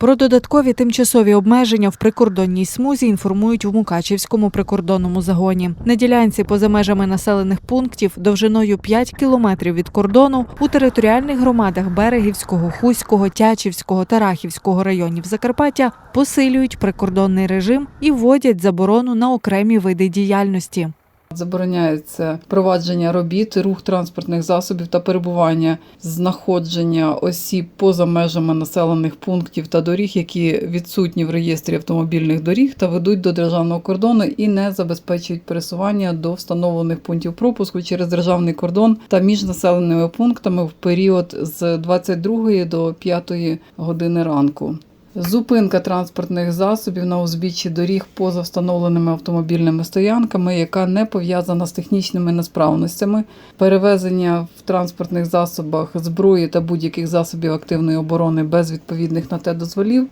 Про додаткові тимчасові обмеження в прикордонній смузі інформують в Мукачівському прикордонному загоні. На ділянці поза межами населених пунктів довжиною 5 кілометрів від кордону у територіальних громадах Берегівського, Хуського, Тячівського та Рахівського районів Закарпаття посилюють прикордонний режим і вводять заборону на окремі види діяльності. Забороняється провадження робіт, рух транспортних засобів та перебування, знаходження осіб поза межами населених пунктів та доріг, які відсутні в реєстрі автомобільних доріг та ведуть до державного кордону і не забезпечують пересування до встановлених пунктів пропуску через державний кордон та між населеними пунктами в період з 22 до 5 години ранку. Зупинка транспортних засобів на узбіччі доріг поза встановленими автомобільними стоянками, яка не пов'язана з технічними несправностями, перевезення в транспортних засобах зброї та будь-яких засобів активної оборони без відповідних на те дозволів,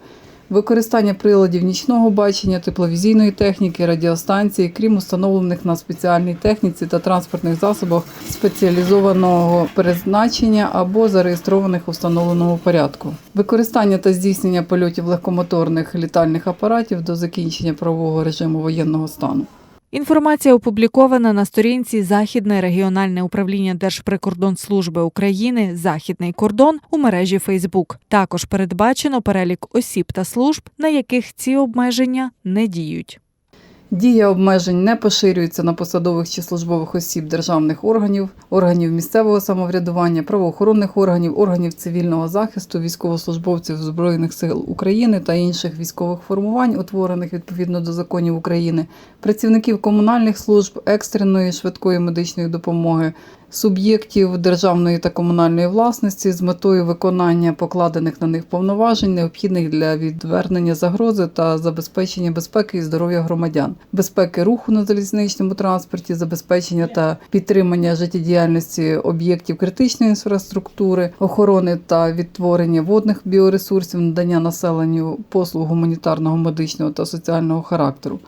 використання приладів нічного бачення, тепловізійної техніки, радіостанції, крім установлених на спеціальній техніці та транспортних засобах спеціалізованого призначення або зареєстрованих у встановленому порядку. Використання та здійснення польотів легкомоторних літальних апаратів до закінчення правового режиму воєнного стану. Інформація опублікована на сторінці Західне регіональне управління Держприкордонслужби України Західний кордон у мережі Фейсбук. Також передбачено перелік осіб та служб, на яких ці обмеження не діють. Дія обмежень не поширюється на посадових чи службових осіб державних органів, органів місцевого самоврядування, правоохоронних органів, органів цивільного захисту, військовослужбовців Збройних сил України та інших військових формувань, утворених відповідно до законів України, працівників комунальних служб, екстреної швидкої медичної допомоги, суб'єктів державної та комунальної власності з метою виконання покладених на них повноважень, необхідних для відвернення загрози та забезпечення безпеки і здоров'я громадян, безпеки руху на залізничному транспорті, забезпечення та підтримання життєдіяльності об'єктів критичної інфраструктури, охорони та відтворення водних біоресурсів, надання населенню послуг гуманітарного, медичного та соціального характеру.